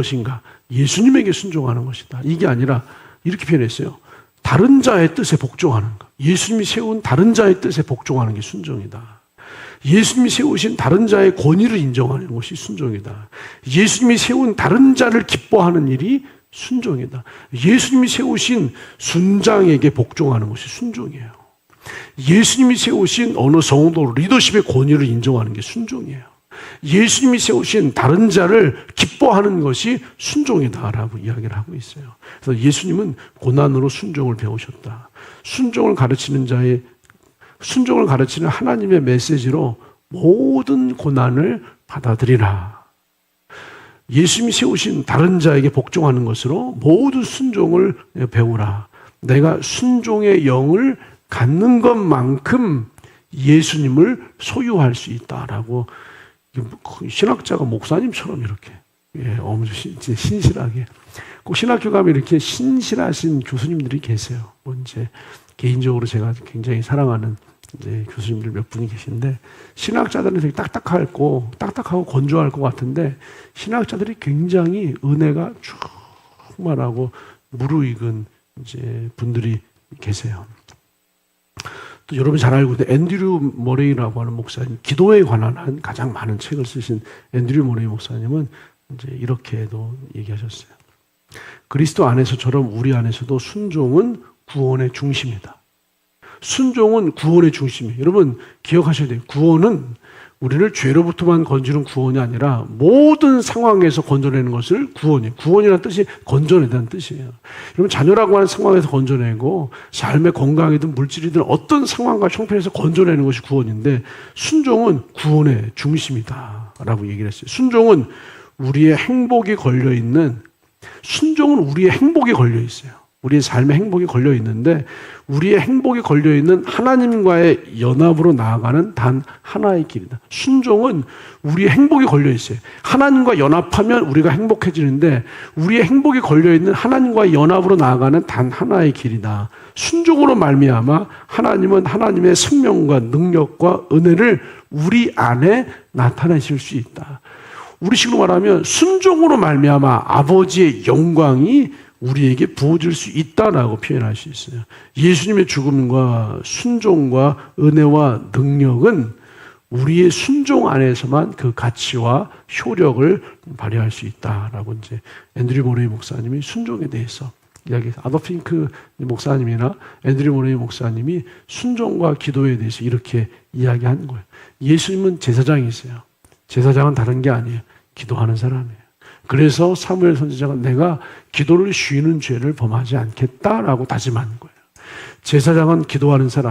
것인가? 예수님에게 순종하는 것이다. 이게 아니라 이렇게 표현했어요. 다른 자의 뜻에 복종하는 것. 예수님이 세운 다른 자의 뜻에 복종하는 게 순종이다. 예수님이 세우신 다른 자의 권위를 인정하는 것이 순종이다. 예수님이 세운 다른 자를 기뻐하는 일이 순종이다. 예수님이 세우신 순장에게 복종하는 것이 순종이에요. 예수님이 세우신 어느 성도 리더십의 권위를 인정하는 게 순종이에요. 예수님이 세우신 다른 자를 기뻐하는 것이 순종이다라고 이야기를 하고 있어요. 그래서 예수님은 고난으로 순종을 배우셨다. 순종을 가르치는 자의 순종을 가르치는 하나님의 메시지로 모든 고난을 받아들이라. 예수님이 세우신 다른 자에게 복종하는 것으로 모든 순종을 배우라. 내가 순종의 영을 갖는 것만큼 예수님을 소유할 수 있다라고 신학자가 목사님처럼 이렇게 예, 엄청 신- 신실하게 꼭 신학교 가면 이렇게 신실하신 교수님들이 계세요. 뭐 이제 개인적으로 제가 굉장히 사랑하는 이제 교수님들 몇 분이 계신데 신학자들은 되게 딱딱하고 딱딱하고 건조할 것 같은데 신학자들이 굉장히 은혜가 충만하고 무르익은 이제 분들이 계세요. 또 여러분 잘 알고 있는 앤드류 모레이라고 하는 목사님, 기도에 관한 한 가장 많은 책을 쓰신 앤드류 모레이 목사님은 이제 이렇게도 얘기하셨어요. 그리스도 안에서처럼 우리 안에서도 순종은 구원의 중심이다. 순종은 구원의 중심이에요. 여러분 기억하셔야 돼요. 구원은 우리를 죄로부터만 건지는 구원이 아니라 모든 상황에서 건져내는 것을 구원이에요. 구원이라는 뜻이 건져내다는 뜻이에요. 여러분 자녀라고 하는 상황에서 건져내고 삶의 건강이든 물질이든 어떤 상황과 형편에서 건져내는 것이 구원인데 순종은 구원의 중심이다 라고 얘기를 했어요. 순종은 우리의 행복이 걸려 있는 순종은 우리의 행복이 걸려 있어요. 우리의 삶의 행복이 걸려 있는데 우리의 행복이 걸려 있는 하나님과의 연합으로 나아가는 단 하나의 길이다. 순종은 우리의 행복이 걸려 있어요. 하나님과 연합하면 우리가 행복해지는데 우리의 행복이 걸려 있는 하나님과 연합으로 나아가는 단 하나의 길이다. 순종으로 말미암아 하나님은 하나님의 생명과 능력과 은혜를 우리 안에 나타내실 수 있다. 우리식으로 말하면 순종으로 말미암아 아버지의 영광이 우리에게 부어질 수 있다라고 표현할 수 있어요. 예수님의 죽음과 순종과 은혜와 능력은 우리의 순종 안에서만 그 가치와 효력을 발휘할 수 있다라고 이제 앤드류 모레이 목사님이 순종에 대해서 이야기. 아더핑크 목사님이나 앤드류 모레이 목사님이 순종과 기도에 대해서 이렇게 이야기하는 거예요. 예수님은 제사장이세요. 제사장은 다른 게 아니에요. 기도하는 사람이에요. 그래서 사무엘 선지자가 내가 기도를 쉬는 죄를 범하지 않겠다라고 다짐하는 거예요. 제사장은 기도하는 사람.